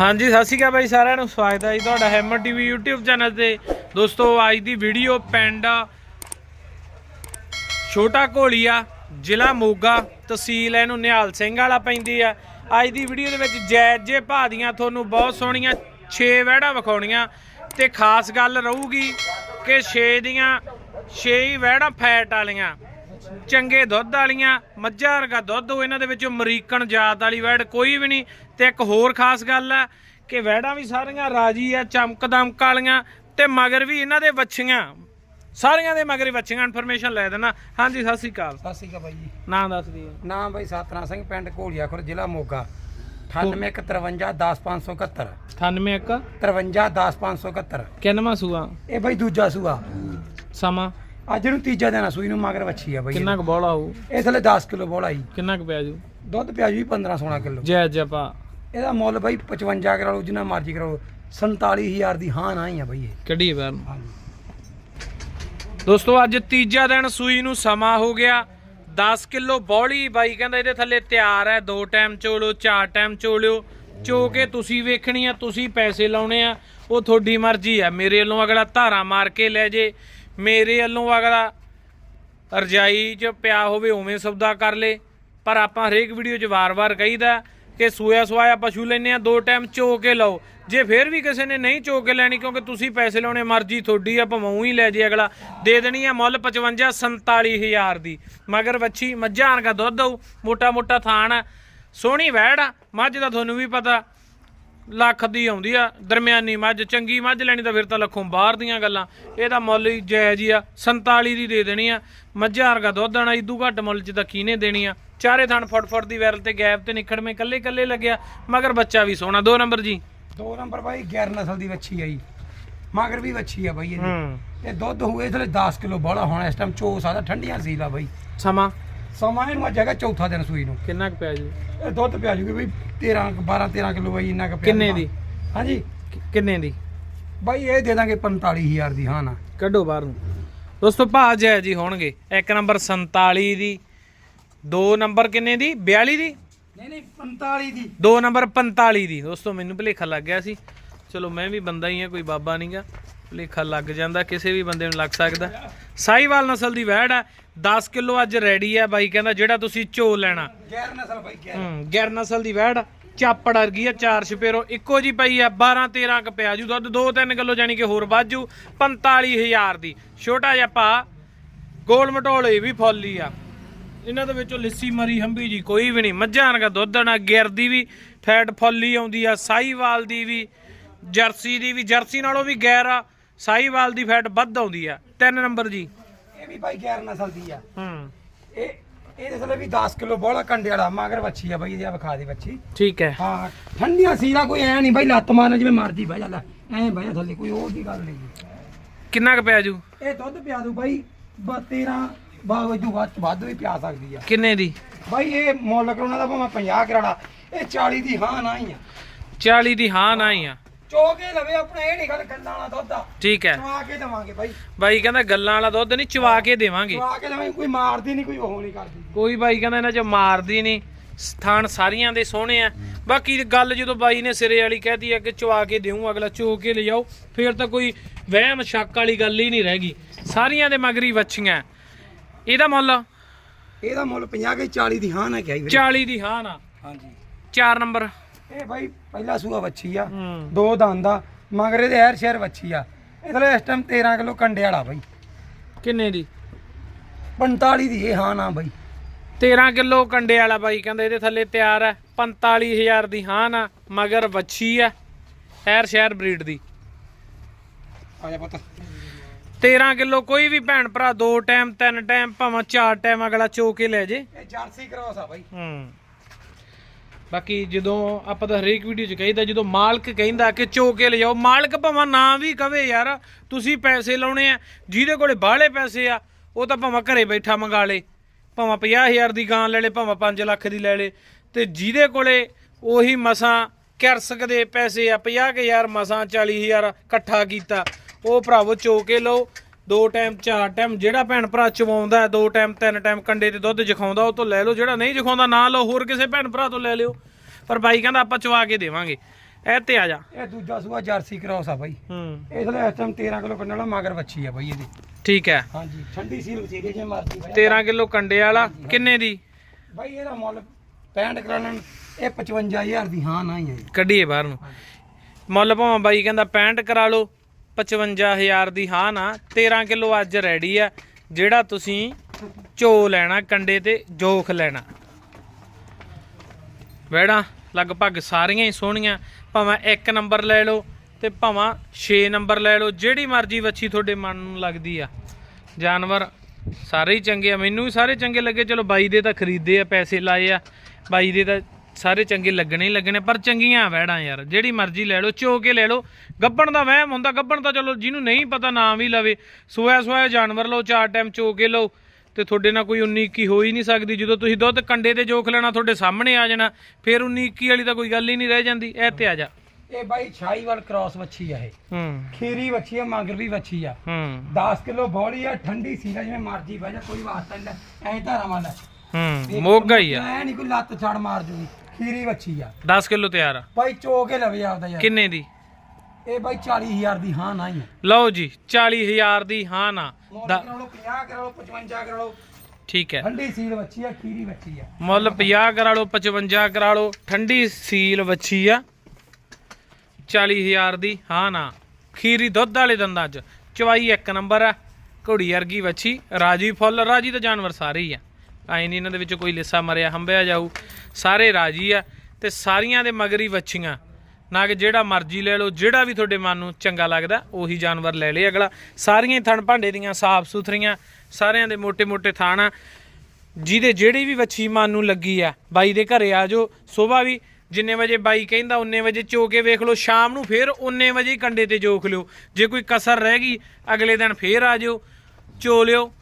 ਹਾਂਜੀ, ਸਤਿ ਸ਼੍ਰੀ ਅਕਾਲ ਬਾਈ ਸਾਰਿਆਂ ਨੂੰ। ਸਵਾਗਤ ਹੈ ਜੀ ਤੁਹਾਡਾ ਹੈਮਰ ਟੀਵੀ YouTube ਚੈਨਲ ਤੇ। ਦੋਸਤੋ, ਅੱਜ ਦੀ ਵੀਡੀਓ ਪਿੰਡ ਛੋਟਾ ਘੋਲੀਆ, ਜ਼ਿਲ੍ਹਾ ਮੋਗਾ, ਤਹਿਸੀਲ ਇਹਨੂੰ ਨਿਹਾਲ ਸਿੰਘ ਵਾਲਾ ਪੈਂਦੀ ਆ। ਅੱਜ ਦੀ ਵੀਡੀਓ ਦੇ ਵਿੱਚ ਜੈਜ ਜੇ ਭਾਅ ਦੀਆਂ ਤੁਹਾਨੂੰ ਬਹੁਤ ਸੋਹਣੀਆਂ 6 ਵਹਿੜਾਂ ਵਿਖਾਉਣੀਆਂ ਤੇ ਖਾਸ ਗੱਲ ਰਹੂਗੀ ਕਿ 6 ਦੀਆਂ 6 ਹੀ ਵਹਿੜਾਂ ਫੈਟ ਵਾਲੀਆਂ। ਚੰਗੇ ਦੁੱਧ ਵਾਲੀਆਂ ਮੱਝਾਂ ਵਰਗਾ ਦੁੱਧ ਹੋ ਇਹਨਾਂ ਦੇ ਵਿੱਚੋਂ ਅਮਰੀਕਨ ਜਾਤ ਵਾਲੀ ਵੈੜ ਕੋਈ ਵੀ ਨਹੀਂ। ਤੇ ਇੱਕ ਹੋਰ ਖਾਸ ਗੱਲ ਹੈ ਕਿ ਵੈੜਾਂ ਵੀ ਸਾਰੀਆਂ ਰਾਜੀ ਆ ਚਮਕ ਦਮਕ ਵਾਲੀਆਂ ਤੇ ਮਗਰ ਵੀ ਇਹਨਾਂ ਦੇ ਵੱਛੀਆਂ। ਸਾਰੀਆਂ ਦੇ ਮਗਰ ਵੱਛੀਆਂ ਇਨਫੋਰਮੇਸ਼ਨ ਲੈ ਦੇਣਾ। ਹਾਂਜੀ ਸਤਿ ਸ੍ਰੀ ਅਕਾਲ। ਸਤਿ ਸ਼੍ਰੀ ਅਕਾਲ ਬਾਈ ਜੀ। ਨਾਂ ਦੱਸ ਦਿਓ। ਨਾਮ ਬਾਈ ਸਤਨਾਮ ਸਿੰਘ ਪਿੰਡ ਘੋਲੀਆਖੁਰ ਜ਼ਿਲ੍ਹਾ ਮੋਗਾ। 9853105571 91 53105571 ਕਿੰਨਵਾਂ ਸੂਆ? ਇਹ ਬਾਈ ਦੂਜਾ ਸੂਆ। ਸਮਾਂ? ਅੱਜ ਨੂੰ ਤੀਜਾ ਦਿਨ ਆ ਸੂਈ ਨੂੰ ਮਗਰ ਵੱਛੀ ਆ ਬਾਈ ਕਿੰਨਾ ਕੁ ਬੋਲਾ ਹੋਊ ਇਹ। ਥਲੇ 10 ਕਿਲੋ ਬੋਲਾ ਜੀ ਕਿੰਨਾ ਕੁ ਪਿਆ ਜੂ? ਦੁੱਧ ਪਿਆ ਜੀ 15 16 ਕਿਲੋ। ਜੈ ਜਪਾ ਇਹਦਾ ਮੁੱਲ ਬਾਈ 55 ਕਰਾ ਲਓ ਜਿੰਨਾ ਮਰਜ਼ੀ ਕਰਾ ਲਓ। 47000 ਦੀ ਹਾਂ ਨਾ ਹੀ ਆ ਬਾਈ ਇਹ। ਕੱਢੀਏ ਬਾਹਰ ਨੂੰ ਦੋਸਤੋ ਅੱਜ ਤੀਜਾ ਦਿਨ ਸੂਈ ਨੂੰ ਸਮਾਂ ਹੋ ਗਿਆ। 10 ਕਿਲੋ ਬੌਲੀ। ਬਾਈ ਕਹਿੰਦਾ ਇਹਦੇ ਥੱਲੇ ਤਿਆਰ ਹੈ। ਦੋ ਟਾਈਮ ਚੋਲੋ ਚਾਰ ਟਾਈਮ ਚੋਲਿਓ। ਚੋ ਕੇ ਤੁਸੀਂ ਵੇਖਣੀ ਆ ਤੁਸੀਂ ਪੈਸੇ ਲਾਉਣੇ ਆ। ਉਹ ਤੁਹਾਡੀ ਮਰਜ਼ੀ ਆ। ਮੇਰੇ ਵੱਲੋਂ ਅਗਲਾ ਧਾਰਾ ਮਾਰ ਕੇ ਲੈ ਜੇ। ਮੇਰੇ ਵੱਲੋਂ ਅਗਲਾ ਰਜਾਈ 'ਚ ਪਿਆ ਹੋਵੇ ਉਵੇਂ ਸੌਦਾ ਕਰ ਲੇ। ਪਰ ਆਪਾਂ ਹਰੇਕ ਵੀਡੀਓ 'ਚ ਵਾਰ-ਵਾਰ ਕਹੀਦਾ ਕਿ ਸੂਇਆ ਸਵਾਇਆ ਪਸ਼ੂ ਲੈਨੇ ਆ, ਦੋ ਟਾਈਮ ਚੋ ਕੇ ਲਓ। ਜੇ ਫੇਰ ਵੀ ਕਿਸੇ ਨੇ ਨਹੀਂ ਚੋ ਕੇ ਲੈਣੀ, ਕਿਉਂਕਿ ਤੁਸੀਂ ਪੈਸੇ ਲਾਉਣੇ, ਮਰਜ਼ੀ ਤੁਹਾਡੀ ਆ, ਭਾਵੇਂ ਹੀ ਲੈ ਜੇ ਅਗਲਾ। ਦੇ ਦੇਣੀ ਆ ਮੁੱਲ 55 47000 ਦੀ। ਮਗਰ ਵੱਛੀ, ਮੱਝਾਂ ਵਰਗਾ ਦੁੱਧ ਦਊ ਮੋਟਾ ਮੋਟਾ ਥਾਣ ਆ ਸੋਹਣੀ ਵੈੜ ਆ। ਮੱਝ ਦਾ ਤੁਹਾਨੂੰ ਵੀ ਪਤਾ ਲੱਖ ਦੀ ਆਉਂਦੀ ਆ ਦਰਮਿਆਨੀ ਮੱਝ ਚੰਗੀ ਮੱਝ ਲੈਣੀ ਤਾਂ ਫਿਰ ਤਾਂ ਲੱਖੋਂ ਬਾਹਰ ਦੀਆਂ ਗੱਲਾਂ। ਇਹਦਾ ਮੁੱਲ ਹੀ ਜਾਇਜ਼ ਹੀ ਆ 47 ਦੀ ਦੇ ਦੇਣੀ ਆ। ਮੱਝਾਂ ਵਰਗਾ ਦੁੱਧ ਆਣਾ ਇਦੂ ਘੱਟ ਮੁੱਲ 'ਚ ਤਾਂ ਕਿਹਨੇ ਦੇਣੀ ਆ। ਚਾਰੇ ਥਣ ਫੁੱਟ ਫੁੱਟ ਦੀ ਵੈਰਲ ਤੇ ਗੈਪ ਤੇ ਨਿਖੜਵੇਂ ਕੱਲੇ ਕੱਲੇ ਲੱਗਿਆ ਮਗਰ ਬੱਚਾ ਵੀ ਸੋਹਣਾ। ਦੋ ਨੰਬਰ ਜੀ। ਦੋ ਨੰਬਰ ਬਾਈ 11 ਨਸਲ ਦੀ ਵੱਛੀ ਆ ਜੀ। ਮਗਰ ਵੀ ਵੱਛੀ ਆ ਬਾਈ ਇਹਦੀ ਇਹ ਦੁੱਧ ਹੋਏ ਥਲੇ 10 ਕਿਲੋ ਬੋਲਾ ਹੋਣਾ ਇਸ ਟਾਈਮ ਚੋ ਸਕਦਾ ਠੰਡੀਆਂ ਸੀਲਾ ਬਾਈ। ਸਮਾਂ? ਸਮਾਂ ਇਹਨੂੰ ਅੱਜ ਹੈਗਾ ਚੌਥਾ ਦਿਨ ਸੂਈ ਨੂੰ। ਕਿੰਨਾ ਕੁ ਪਿਆ ਜੀ? ਇਹ ਦੁੱਧ ਪਿਆ ਜੂਗੀ ਬਈ 13 12 13 ਕਿਲੋ ਬਾਈ ਇੰਨਾ ਕਿੰਨੇ। ਦੀ? ਹਾਂਜੀ। ਕਿੰਨੇ ਦੀ? ਬਾਈ ਇਹ ਦੇ ਦਾਂਗੇ 45000 ਦੀ ਹਾਂ ਨਾ। ਕੱਢੋ ਬਾਹਰ ਨੂੰ। ਦੋਸਤੋ ਭਾਅ ਜੈ ਜੀ ਹੋਣਗੇ। ਇੱਕ ਨੰਬਰ 47 ਦੀ ਦੋ ਨੰਬਰ ਕਿੰਨੇ ਦੀ? 42 ਦੀ? ਨਹੀਂ ਨਹੀਂ 45 ਦੀ। ਦੋ ਨੰਬਰ 45 ਦੀ। ਦੋਸਤੋ ਮੈਨੂੰ ਭੁਲੇਖਾ ਲੱਗ ਗਿਆ ਸੀ। ਚਲੋ ਮੈਂ ਵੀ ਬੰਦਾ ਹੀ ਆ ਕੋਈ ਬਾਬਾ ਨਹੀਂਗਾ ਭੁਲੇਖਾ ਲੱਗ ਜਾਂਦਾ ਕਿਸੇ ਵੀ ਬੰਦੇ ਨੂੰ ਲੱਗ ਸਕਦਾ। ਸਾਈਵਾਲ ਨਸਲ ਦੀ ਵਹਿੜ ਆ 10 ਕਿਲੋ ਅੱਜ ਰੈਡੀ ਆ ਬਾਈ ਕਹਿੰਦਾ ਜਿਹੜਾ ਤੁਸੀਂ ਝੋ ਲੈਣਾ। ਗੈਰ ਨਸਲ ਬਾਈ ਗੈਰ। ਹੂੰ ਗੈਰ ਨਸਲ ਦੀ ਵਹਿੜ ਆ, ਚਾਪੜ ਵਰਗੀ ਆ ਚਾਰ ਛਪੇਰੋ ਇੱਕੋ ਜੀ ਪਈ ਆ 12 13 ਕ ਪਿਆ ਜੂ ਦੁੱਧ 2-3 ਕਿਲੋ ਜਾਨੀ ਕਿ ਹੋਰ ਵਾਜੂ 45000 ਦੀ। ਛੋਟਾ ਜਿਹਾ ਭਾ ਗੋਲ ਮਟੋਲੇ ਵੀ ਫੁੱਲੀ ਆ। ਇਹਨਾਂ ਦੇ ਵਿੱਚੋਂ ਲੱਸੀ ਮਰੀ ਹੰਬੀ ਜੀ ਕੋਈ ਵੀ ਨਹੀਂ ਮੱਝਾਂ ਵਰਗਾ ਦੁੱਧ ਨਾ ਗਿਰਦੀ ਵੀ ਫੈਟ ਫੁੱਲੀ ਆਉਂਦੀ ਆ ਸਾਈਵਾਲ ਦੀ ਵੀ ਜਰਸੀ ਦੀ ਵੀ ਜਰਸੀ ਨਾਲੋਂ ਵੀ ਗੈਰ ਆ। ਸਾਈਵਾਲ ਦੀ ਫੈਟ ਵੱਧ ਆਉਂਦੀ ਆ। ਤਿੰਨ ਨੰਬਰ ਜੀ। ਇਹ ਵੀ ਬਾਈ ਗੈਰ ਨਸਲ ਦੀ ਆ। ਹੂੰ। ਇਹ ਇਹਦੇ ਥਲੇ ਵੀ 10 ਕਿਲੋ ਬੋਲਾ ਕੰਡੇ ਵਾਲਾ ਮਗਰ ਵੱਛੀ ਆ ਬਾਈ ਇਹਦੀ ਆ ਵਿਖਾ ਦੇ ਵੱਛੀ। ਠੀਕ ਹੈ। ਹਾਂ ਠੰਡੀਆਂ ਸੀਲਾ ਕੋਈ ਐ ਨਹੀਂ ਬਾਈ ਲੱਤ ਮਾਰਨ ਜਿਵੇਂ ਮਰਦੀ ਬਹਿ ਜਾ ਐ ਜਾ ਥੱਲੇ ਕੋਈ ਹੋਰ ਦੀ ਗੱਲ ਨਹੀਂ। ਕਿੰਨਾ ਕੁ ਪਿਆ ਜੂ? ਇਹ ਦੁੱਧ ਪਿਆ ਦੂ ਬਾਈ ਬ 13 ਬਾਗ ਜੂ ਵੱਧ ਵੱਧ ਵੀ ਪਿਆ ਸਕਦੀ ਆ। ਕਿੰਨੇ ਦੀ? ਬਾਈ ਇਹ ਮੁੱਲ ਕਰਾਉਣਾ ਦਾ ਭਾਵੇਂ 50 ਕਰਾਣਾ ਇਹ 40 ਦੀ ਹਾਂ ਨਾ ਹੀ ਆ। 40 ਦੀ ਹਾਂ ਨਾ ਹੀ ਆ। ਚੋ ਕੇ ਲਵੇ ਆਪਣਾ ਇਹ ਨਹੀਂ ਗੱਲ ਗੱਲਾਂ ਵਾਲਾ ਦੁੱਧ ਆ। ਠੀਕ ਹੈ। ਚਵਾ ਕੇ ਦੇਵਾਂਗੇ ਬਾਈ। ਬਾਈ ਕਹਿੰਦਾ ਗੱਲਾਂ ਵਾਲਾ ਦੁੱਧ ਨਹੀਂ ਚਵਾ ਕੇ ਦੇਵਾਂਗੇ। ਚਵਾ ਕੇ ਦੇਵਾਂਗੇ ਕੋਈ ਮਾਰਦੀ ਨਹੀਂ ਕੋਈ ਉਹ ਨਹੀਂ ਕਰਦੀ। ਕੋਈ ਬਾਈ ਕਹਿੰਦਾ ਇਹਨਾਂ ਚ ਮਾਰਦੀ ਨਹੀਂ ਸਥਾਨ ਸਾਰੀਆਂ ਦੇ ਸੋਹਣੇ ਆ। ਬਾਕੀ ਗੱਲ ਜਦੋਂ ਬਾਈ ਨੇ ਸਿਰੇ ਵਾਲੀ ਕਹਿਤੀ ਆ ਕਿ ਚਵਾ ਕੇ ਦੇਉਂ ਅਗਲਾ ਚੋ ਕੇ ਲਿਜਾਓ ਫੇਰ ਤਾਂ ਕੋਈ ਵਹਿਮ ਸ਼ੱਕ ਵਾਲੀ ਗੱਲ ਹੀ ਨਹੀਂ ਰਹਿ ਗਈ। ਸਾਰੀਆਂ ਦੇ ਮਗਰੀ ਵੱਛੀਆਂ। ਇਹਦਾ ਮੁੱਲ? ਇਹਦਾ ਮੁੱਲ 50 ਕੇ 40 ਦੀ ਹਾਂ ਨਾ ਕਿਹਾ 40 ਦੀ ਹਾਂ ਨਾ ਹਾਂਜੀ। 4 ਨੰਬਰ। ਇਹ ਬਾਈ ਪਹਿਲਾ ਸੂਆ ਵੱਛੀ ਆ ਹੂੰ। ਦੋ ਦੰਦ ਆ ਮਗਰ ਇਹਦੇ ਐਰ ਸ਼ਹਿਰ ਵੱਛੀ ਆ। ਇਹਦੇ ਇਸ ਟਾਈਮ 13 ਕਿਲੋ ਕੰਡੇ ਵਾਲਾ ਬਾਈ। ਕਿੰਨੇ ਦੀ? 45 ਦੀ ਇਹ ਹਾਂ ਨਾ ਬਾਈ। 13 ਕਿਲੋ ਕੰਡੇ ਵਾਲਾ ਬਾਈ ਕਹਿੰਦਾ ਇਹਦੇ ਥੱਲੇ ਤਿਆਰ ਹੈ 45000 ਦੀ ਹਾਂ ਨਾ ਮਗਰ ਵੱਛੀ ਆ ਐਰ ਸ਼ਹਿਰ ਬਰੀਡ ਦੀ। ਆ ਜਾ ਪੁੱਤ। 13 ਕਿਲੋ ਕੋਈ ਵੀ ਭੈਣ ਭਰਾ ਦੋ ਟਾਈਮ ਤਿੰਨ ਟਾਈਮ ਭਾਵੇਂ ਚਾਰ ਟਾਈਮ ਅਗਲਾ ਚੋ ਕੇ ਲੈ ਜੇ। ਇਹ ਜਰਸੀ ਕ੍ਰਾਸ ਆ ਬਾਈ। ਹੂੰ। ਬਾਕੀ ਜਦੋਂ ਆਪਾਂ ਤਾਂ ਹਰੇਕ ਵੀਡੀਓ 'ਚ ਕਹੀਦਾ, ਜਦੋਂ ਮਾਲਕ ਕਹਿੰਦਾ ਕਿ ਚੋ ਕੇ ਲਿਜਾਓ, ਮਾਲਕ ਭਾਵੇਂ ਨਾ ਵੀ ਕਵੇ ਯਾਰ, ਤੁਸੀਂ ਪੈਸੇ ਲਾਉਣੇ ਆ, ਜਿਹਦੇ ਕੋਲੇ ਬਾਹਲੇ ਪੈਸੇ ਆ, ਉਹ ਤਾਂ ਭਾਵੇਂ ਘਰੇ ਬੈਠਾ ਮੰਗਾ ਲੇ, ਭਾਵੇਂ 50000 ਦੀ ਗਾਂ ਲੈ ਲੇ, ਭਾਵੇਂ 5 ਲੱਖ ਦੀ ਲੈ ਲੇ, ਤੇ ਜਿਹਦੇ ਕੋਲੇ ਉਹੀ ਮਸਾਂ ਕਿਰਸਕ ਦੇ ਪੈਸੇ ਆ 50000 ਮਸਾਂ 40000 ਇਕੱਠਾ ਕੀਤਾ, ਉਹ ਭਰਾਵੋ ਚੋ ਕੇ ਲਓ ਦੋ ਟਾਈਮ ਚਾਰ ਟਾਈਮ ਜਿਹੜਾ ਭੈਣ ਭਰਾ ਚਵਾਉਂਦਾ ਦੋ ਟਾਈਮ ਤਿੰਨ ਟਾਈਮ ਕੰਡੇ ਤੇ ਦੁੱਧ ਜਖਾਉਂਦਾ ਉਹ ਤੋਂ ਲੈ ਲਓ ਜਿਹੜਾ ਨਹੀਂ ਜਖਾਉਂਦਾ ਨਾ ਲਓ ਹੋਰ ਕਿਸੇ ਭੈਣ ਭਰਾ ਤੋਂ ਲੈ ਲਿਓ। ਪਰ ਬਾਈ ਕਹਿੰਦਾ ਆਪਾਂ ਚਵਾ ਕੇ ਦੇਵਾਂਗੇ। ਇਹ ਤੇ ਆ ਜਾ। ਇਹ ਦੂਜਾ ਸੂਆ ਜਰਸੀ ਕ੍ਰਾਸ ਆ ਬਾਈ। ਹੂੰ। ਇਹ ਥਲੇ ਇਸ ਟਾਈਮ 13 ਕਿਲੋ ਕੰਨਾਂ ਵਾਲਾ ਮਗਰ ਵੱਛੀ ਆ ਬਾਈ ਇਹਦੀ। ਠੀਕ ਹੈ। ਹਾਂਜੀ ਠੰਡੀ ਸੀਲ ਵਸੀਲੇ ਜੇ ਮਰਜ਼ੀ ਬਾਈ। 13 ਕਿਲੋ ਕੰਡੇ ਵਾਲਾ ਕਿੰਨੇ ਦੀ? ਬਾਈ ਇਹਦਾ ਮੁੱਲ 65 ਕਰਾਉਣ ਇਹ 55000 ਦੀ ਹਾਂ ਨਾ ਹੀ ਹੈ। ਕੱਢੀਏ ਬਾਹਰ ਨੂੰ। ਮੁੱਲ ਭਾਵੇਂ ਬਾਈ ਕਹਿੰਦਾ 65 ਕਰਾ ਲਓ। 55000 ਦੀ ਹਾਂ ਨਾ 13 ਕਿਲੋ ਅੱਜ ਰੈਡੀ ਆ, ਜਿਹੜਾ ਤੁਸੀਂ ਚੋ ਲੈਣਾ, ਕੰਡੇ ਤੇ ਜੋਖ ਲੈਣਾ। ਵੈੜਾ ਲਗਭਗ ਸਾਰੀਆਂ ਹੀ ਸੋਹਣੀਆਂ, ਭਾਵੇਂ ਇੱਕ ਨੰਬਰ ਲੈ ਲਓ ਤੇ ਭਾਵੇਂ 6 ਨੰਬਰ ਲੈ ਲਓ, ਜਿਹੜੀ ਮਰਜ਼ੀ ਵੱਛੀ ਤੁਹਾਡੇ ਮਨ ਨੂੰ ਲੱਗਦੀ ਆ। ਜਾਨਵਰ ਸਾਰੇ ਹੀ ਚੰਗੇ ਆ, ਮੈਨੂੰ ਵੀ ਸਾਰੇ ਚੰਗੇ ਲੱਗੇ, ਚਲੋ ਬਾਈ ਦੇ ਤਾਂ ਖਰੀਦੇ ਆ, ਪੈਸੇ ਲਾਏ ਆ, ਬਾਈ ਦੇ ਤਾਂ ਸਾਰੇ ਚੰਗੇ ਲੱਗਣੇ ਹੀ ਲੱਗਣੇ ਪਰ ਚੰਗੀਆਂ ਵੈੜਾਂ ਯਾਰ ਜਿਹੜੀ ਮਰਜ਼ੀ ਲੈ ਲਓ ਚੋ ਕੇ ਲੈ ਲਓ। ਗੱਬਣ ਦਾ ਵਹਿਮ ਹੁੰਦਾ ਗੱਬਣ ਤਾਂ ਚਲੋ ਜਿਹਨੂੰ ਨਹੀਂ ਪਤਾ ਨਾ ਵੀ ਲਵੇ। ਸੋਇਆ ਸੋਇਆ ਜਾਨਵਰ ਲਓ ਚਾਰ ਟਾਈਮ ਚੋ ਕੇ ਲਓ ਤੇ ਤੁਹਾਡੇ ਨਾਲ ਕੋਈ 19 21 ਹੋ ਹੀ ਨਹੀਂ ਸਕਦੀ। ਜਦੋਂ ਤੁਸੀਂ ਦੁੱਧ ਕੰਡੇ ਤੇ ਜੋਖ ਲੈਣਾ ਤੁਹਾਡੇ ਸਾਹਮਣੇ ਆ ਜਾਣਾ ਫਿਰ 19 21 ਵਾਲੀ ਤਾਂ ਕੋਈ ਗੱਲ ਹੀ ਨਹੀਂ ਰਹਿ ਜਾਂਦੀ। ਇਹ ਤੇ ਆ ਜਾ। ਇਹ ਬਾਈ ਛਾਈਵਾਲ ਕ੍ਰਾਸ ਵੱਛੀ ਆ ਇਹ। ਹੂੰ। ਖੀਰੀ ਵੱਛੀ ਆ ਮਗਰ ਵੀ ਵੱਛੀ ਆ। ਹੂੰ। 10 ਕਿਲੋ ਬੋਲੀ ਆ ਠੰਡੀ ਸੀ ਜਿਵੇਂ ਮਰਜ਼ੀ ਬਹਿ ਜਾ ਕੋਈ ਵਾਸਤਾ ਨਹੀਂ ਐ ਧਾਰਾ ਲੈ ਹੂੰ ਮੋਗਾ ਹੀ ਆ। ਐ ਨਹੀਂ ਕੋਈ ਲੱਤ ਛੜ ਮਾਰ ਜੂਗੀ। ਖੀਰੀ ਵੱਛੀ ਆ। 10 ਕਿਲੋ ਤਿਆਰ ਆ। ਬਾਈ ਚੋ ਕੇ ਲਵੇ ਆਪਦਾ ਯਾਰ। ਕਿੰਨੇ ਦੀ? ਇਹ ਬਾਈ 40000 ਦੀ ਹਾਂ ਨਾ ਹੀ ਆ। ਲਓ ਜੀ 40000 ਦੀ ਹਾਂ ਨਾ। ਮੁੱਲ ਦਾ- ਕਰਾ ਲਓ 50 ਕਰਾ ਲਓ 55 ਕਰਾ ਲਓ ਠੀਕ ਹੈ। ਠੰਡੀ ਸੀਲ ਵੱਛੀ ਆ ਖੀਰੀ ਵੱਛੀ ਆ। ਮੁੱਲ 50 ਕਰਾ ਲਓ 55 ਕਰਾ ਲਓ ਠੰਡੀ ਸੀਲ ਵੱਛੀ ਆ। 40000 ਦੀ ਹਾਂ ਨਾ। ਖੀਰੀ ਦੁੱਧ ਵਾਲੇ ਦੰਦਾਂ 'ਚ। ਚਵਾਈ ਇੱਕ ਨੰਬਰ ਆ। ਘੋੜੀ ਵਰਗੀ ਵੱਛੀ। ਰਾਜੀ ਫੁੱਲ ਰਾਜੀ ਤਾਂ ਜਾਨਵਰ ਸਾਰੇ ਹੀ ਆ। ਐ ਨਹੀਂ ਇਹਨਾਂ ਦੇ ਵਿੱਚ ਕੋਈ ਲਿਸਾ ਮਰਿਆ, ਹੰਬਿਆ ਜਾਊ। ਸਾਰੇ ਰਾਜੀ ਆ ਤੇ ਸਾਰੀਆਂ ਦੇ ਮਗਰੀ ਵੱਛੀਆਂ। ਨਾ ਕਿ ਜਿਹੜਾ ਮਰਜ਼ੀ ਲੈ ਲਓ, ਜਿਹੜਾ ਵੀ ਤੁਹਾਡੇ ਮਨ ਨੂੰ ਚੰਗਾ ਲੱਗਦਾ, ਉਹੀ ਜਾਨਵਰ ਲੈ ਲਏ ਅਗਲਾ। ਸਾਰੀਆਂ ਹੀ ਥਣ ਭਾਂਡੇ ਦੀਆਂ ਸਾਫ਼ ਸੁਥਰੀਆਂ, ਸਾਰਿਆਂ ਦੇ ਮੋٹے-ਮੋٹے ਥਾਣ। ਆ ਜਿਹਦੇ ਜਿਹੜੀ ਵੀ ਵੱਛੀ ਮਨ ਨੂੰ ਲੱਗੀ ਆ, ਬਾਈ ਦੇ ਘਰੇ ਆ ਜਾਓ। ਸਵੇਰ ਵੀ ਜਿੰਨੇ ਵਜੇ ਬਾਈ ਕਹਿੰਦਾ ਉਨੇ ਵਜੇ ਚੋ ਕੇ ਵੇਖ ਲਓ। ਸ਼ਾਮ ਨੂੰ ਫੇਰ ਉਨੇ ਵਜੇ ਕੰਡੇ ਤੇ ਜੋਖ ਲਿਓ। ਜੇ ਕੋਈ ਕਸਰ ਰਹਿ ਗਈ, ਅਗਲੇ ਦਿਨ ਫੇਰ ਆ ਜਿਓ। ਚੋ ਲਿਓ।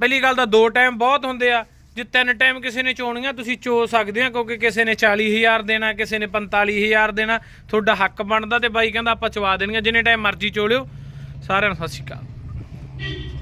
ਪਹਿਲੀ ਗੱਲ ਤਾਂ ਦੋ ਟਾਈਮ ਬਹੁਤ ਹੁੰਦੇ ਆ। ਜੇ ਤਿੰਨ ਟਾਈਮ ਕਿਸੇ ਨੇ ਚੋਣੀਆਂ, ਤੁਸੀਂ ਚੋ ਸਕਦੇ ਆ, ਕਿਉਂਕਿ ਕਿਸੇ ਨੇ 40000 ਦੇਣਾ, ਕਿਸੇ ਨੇ 45000 ਦੇਣਾ, ਤੁਹਾਡਾ ਹੱਕ ਬਣਦਾ ਤੇ ਬਾਈ ਕਹਿੰਦਾ ਆਪਾਂ ਚਵਾ ਦੇਣੀਆਂ, ਜਿੰਨੇ ਟਾਈਮ ਮਰਜ਼ੀ ਚੋ ਲਿਓ। ਸਾਰਿਆਂ ਨੂੰ ਸਤਿ ਸ਼੍ਰੀ ਅਕਾਲ।